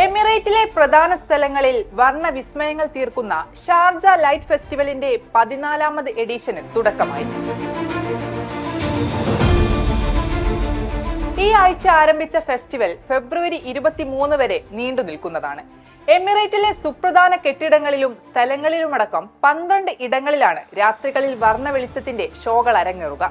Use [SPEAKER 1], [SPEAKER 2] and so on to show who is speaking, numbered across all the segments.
[SPEAKER 1] എമിറേറ്റിലെ പ്രധാന സ്ഥലങ്ങളിൽ വർണ വിസ്മയങ്ങൾ തീർക്കുന്ന ഷാർജ ലൈറ്റ് ഫെസ്റ്റിവലിന്റെ പതിനാലാമത് എഡിഷന് തുടക്കമായി. ഈ ആഴ്ച ആരംഭിച്ച ഫെസ്റ്റിവൽ ഫെബ്രുവരി ഇരുപത്തിമൂന്ന് വരെ നീണ്ടു നിൽക്കുന്നതാണ്. എമിറേറ്റിലെ സുപ്രധാന കെട്ടിടങ്ങളിലും സ്ഥലങ്ങളിലുമടക്കം പന്ത്രണ്ട് ഇടങ്ങളിലാണ് രാത്രികളിൽ വർണ വെളിച്ചത്തിന്റെ ഷോകൾ അരങ്ങേറുക.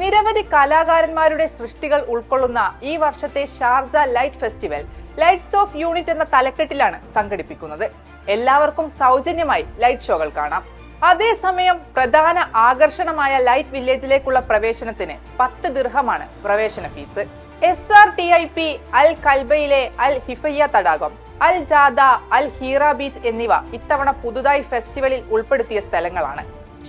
[SPEAKER 1] നിരവധി കലാകാരന്മാരുടെ സൃഷ്ടികൾ ഉൾക്കൊള്ളുന്ന ഈ വർഷത്തെ Sharjah light festival lights of unit എന്ന തലക്കെട്ടിലാണ് സംഘടിപ്പിക്കുന്നത്. എല്ലാവർക്കും സൗജന്യമായി ലൈറ്റ് ഷോകൾ കാണാം. അതേസമയം പ്രധാന ആകർഷണമായ ലൈറ്റ് വില്ലേജിലേക്കുള്ള പ്രവേശനത്തിന് പത്ത് ദിർഹമാണ് പ്രവേശന fees. S R T I P Al കൽബയിലെ Al Hefaiyah തടാകം അൽ ജാദ അൽ ഹീറ ബീച്ച് എന്നിവ ഇത്തവണ പുതുതായി ഫെസ്റ്റിവലിൽ ഉൾപ്പെടുത്തിയ സ്ഥലങ്ങളാണ്.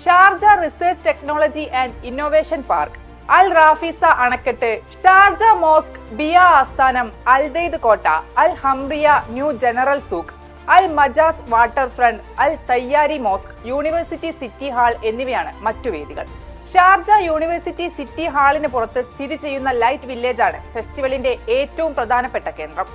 [SPEAKER 1] Sharjah research technology and innovation park Al Rafisah അണക്കെട്ട് ഷാർജ മോസ്ക് ബിയ ആസ്ഥാനം അൽ ദെയ്ദ് കോട്ട Al Hamriyah new general souk Al Majaz waterfront Al Tayyari mosque university city hall എന്നിവയാണ് മറ്റു വേദികൾ. ഷാർജ യൂണിവേഴ്സിറ്റി സിറ്റി ഹാളിന് പുറത്ത് സ്ഥിതി ചെയ്യുന്ന ലൈറ്റ് വില്ലേജ് ആണ് ഫെസ്റ്റിവലിന്റെ ഏറ്റവും പ്രധാനപ്പെട്ട കേന്ദ്രം.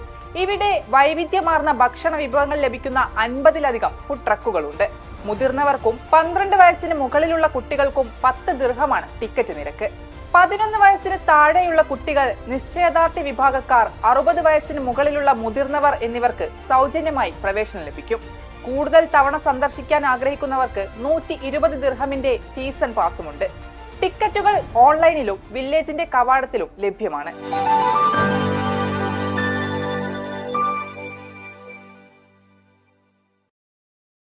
[SPEAKER 1] ഇവിടെ വൈവിധ്യമാർന്ന ഭക്ഷണ വിഭവങ്ങൾ ലഭിക്കുന്ന അൻപതിലധികം ഫുഡ് ട്രക്കുകളുണ്ട് മുതിർന്നവർക്കും പന്ത്രണ്ട് വയസ്സിന് മുകളിലുള്ള കുട്ടികൾക്കും പത്ത് ദീർഘമാണ് ടിക്കറ്റ് നിരക്ക്. പതിനൊന്ന് വയസ്സിന് താഴെയുള്ള കുട്ടികൾ നിശ്ചയദാർഢ്യ വിഭാഗക്കാർ അറുപത് വയസ്സിന് മുകളിലുള്ള മുതിർന്നവർ എന്നിവർക്ക് സൗജന്യമായി പ്രവേശനം ലഭിക്കും. കൂടുതൽ തവണ സന്ദർശിക്കാൻ ആഗ്രഹിക്കുന്നവർക്ക് നൂറ്റി ഇരുപത് ദിർഹമിന്റെ സീസൺ പാസുമുണ്ട് ടിക്കറ്റുകൾ ഓൺലൈനിലും വില്ലേജിന്റെ കവാടത്തിലും ലഭ്യമാണ്.